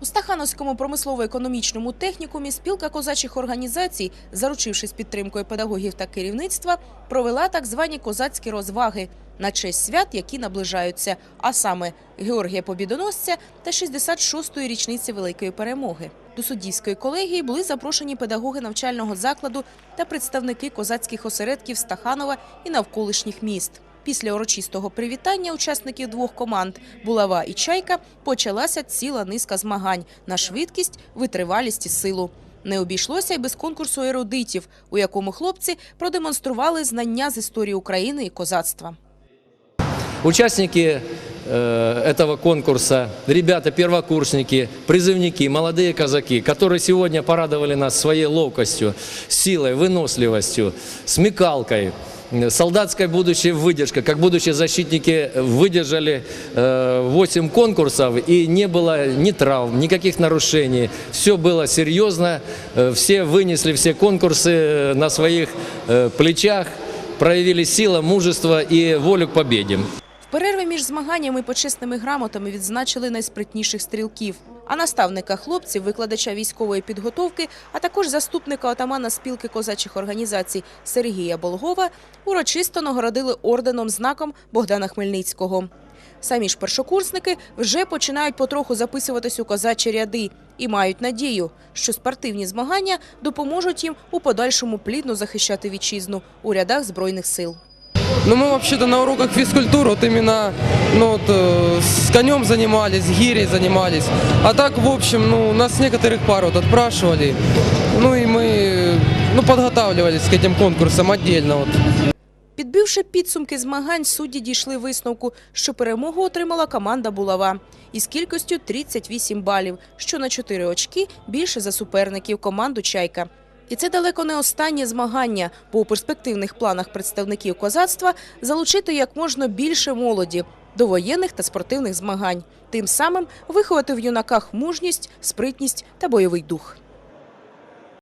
У Стахановському промислово-економічному технікумі спілка козачих організацій, заручившись підтримкою педагогів та керівництва, провела так звані козацькі розваги на честь свят, які наближаються, а саме Георгія Побідоносця та 66-ї річниці Великої перемоги. До суддівської колегії були запрошені педагоги навчального закладу та представники козацьких осередків Стаханова і навколишніх міст. Після урочистого привітання учасників двох команд Булава і Чайка почалася ціла низка змагань на швидкість, витривалість і силу. Не обійшлося й без конкурсу ерудитів, у якому хлопці продемонстрували знання з історії України і козацтва. Участники э, этого конкурса, ребята, первокурсники, призывники, молодые казаки, которые сегодня порадовали нас своей ловкостью, силой, выносливостью, смекалкой, э, солдатской будущей выдержкой. Как будущие защитники выдержали э, 8 конкурсов и не было ни травм, никаких нарушений. Все было серьезно, э, все вынесли все конкурсы э, на своих э, плечах, проявили сила, мужество и волю к победе. В перерві між змаганнями і почесними грамотами відзначили найспритніших стрілків. А наставника хлопців, викладача військової підготовки, а також заступника отамана спілки козачих організацій Сергія Болгова урочисто нагородили орденом знаком Богдана Хмельницького. Самі ж першокурсники вже починають потроху записуватись у козачі ряди і мають надію, що спортивні змагання допоможуть їм у подальшому плідно захищати вітчизну у рядах збройних сил. Ну, мы вообще-то на уроках физкультуры вот именно ну, вот, э, с конем занимались, гирей занимались. А так, в общем, ну, нас с некоторых пар вот отпрашивали. Ну и мы э, ну, подготавливались к этим конкурсам отдельно. Вот. Підбивши підсумки змагань, судді дійшли висновку, що перемогу отримала команда Булава із кількістю 38 балів, що на 4 очки більше за суперників команду Чайка. І це далеко не останнє змагання, бо у перспективних планах представників козацтва залучити як можна більше молоді до воєнних та спортивних змагань, тим самим виховати в юнаках мужність, спритність та бойовий дух.